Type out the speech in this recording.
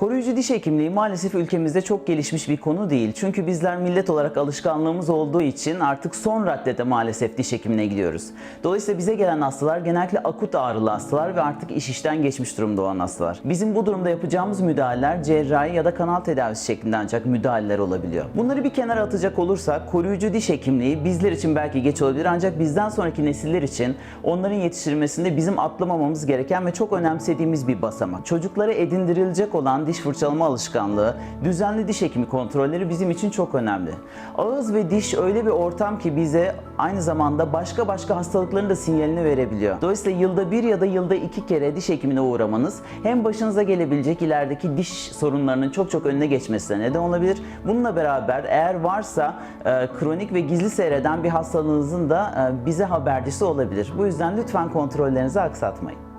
Koruyucu diş hekimliği maalesef ülkemizde çok gelişmiş bir konu değil. Çünkü bizler millet olarak alışkanlığımız olduğu için artık son raddede maalesef diş hekimine gidiyoruz. Dolayısıyla bize gelen hastalar genellikle akut ağrılı hastalar ve artık iş işten geçmiş durumda olan hastalar. Bizim bu durumda yapacağımız müdahaleler cerrahi ya da kanal tedavisi şeklinde ancak müdahaleler olabiliyor. Bunları bir kenara atacak olursak koruyucu diş hekimliği bizler için belki geç olabilir ancak bizden sonraki nesiller için onların yetiştirilmesinde bizim atlamamamız gereken ve çok önemsediğimiz bir basamak. Çocuklara edindirilecek olan diş fırçalama alışkanlığı, düzenli diş hekimi kontrolleri bizim için çok önemli. Ağız ve diş öyle bir ortam ki bize aynı zamanda başka başka hastalıkların da sinyalini verebiliyor. Dolayısıyla yılda bir ya da yılda iki kere diş hekimine uğramanız hem başınıza gelebilecek ilerideki diş sorunlarının çok çok önüne geçmesine neden olabilir. Bununla beraber eğer varsa e, kronik ve gizli seyreden bir hastalığınızın da e, bize habercisi olabilir. Bu yüzden lütfen kontrollerinizi aksatmayın.